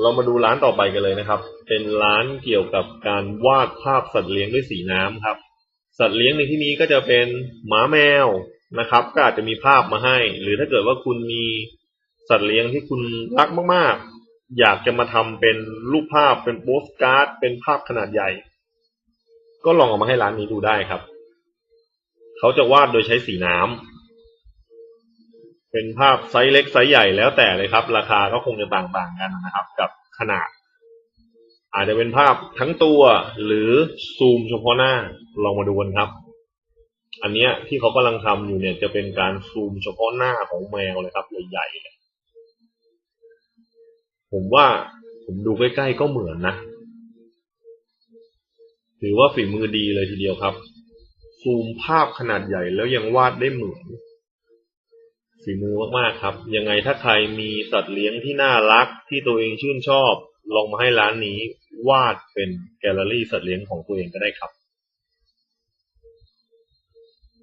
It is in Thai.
เรามาดูร้านต่อไปกันเลยนะครับ เป็นร้านเกี่ยวกับการวาดภาพสัตว์เลี้ยงด้วยสีน้ำครับ สัตว์เลี้ยงในที่นี้ก็จะเป็นหมาแมวนะครับ ก็อาจจะมีภาพมาให้ หรือถ้าเกิดว่าคุณมีสัตว์เลี้ยงที่คุณรักมาก ๆ อยากจะมาทำเป็นรูปภาพเป็นโปสการ์ด เป็นภาพขนาดใหญ่ ก็ลองเอามาให้ร้านนี้ดูได้ครับ เขาจะวาดโดยใช้สีน้ำ เป็นภาพไซส์เล็กไซส์ใหญ่แล้วแต่เลยครับ ราคาก็คงจะต่างๆกันนะครับ กับขนาด อาจจะเป็นภาพทั้งตัวหรือซูมเฉพาะหน้าลองมาดูกันครับ อันเนี้ยที่เขากำลังทำอยู่เนี่ยจะเป็นการซูมเฉพาะหน้าของแมวเลยครับใหญ่ๆผมว่าผมดูใกล้ๆก็เหมือนนะถือว่าฝีมือดีเลยทีเดียวครับ ซูมภาพขนาดใหญ่แล้วยังวาดได้เหมือน ฝีมือมากๆครับ ยังไงถ้าใครมีสัตว์เลี้ยงที่น่ารักที่ตัวเองชื่นชอบ ลองมาให้ร้านนี้วาดเป็นแกลเลอรี่สัตว์เลี้ยงของตัวเองก็ได้ครับ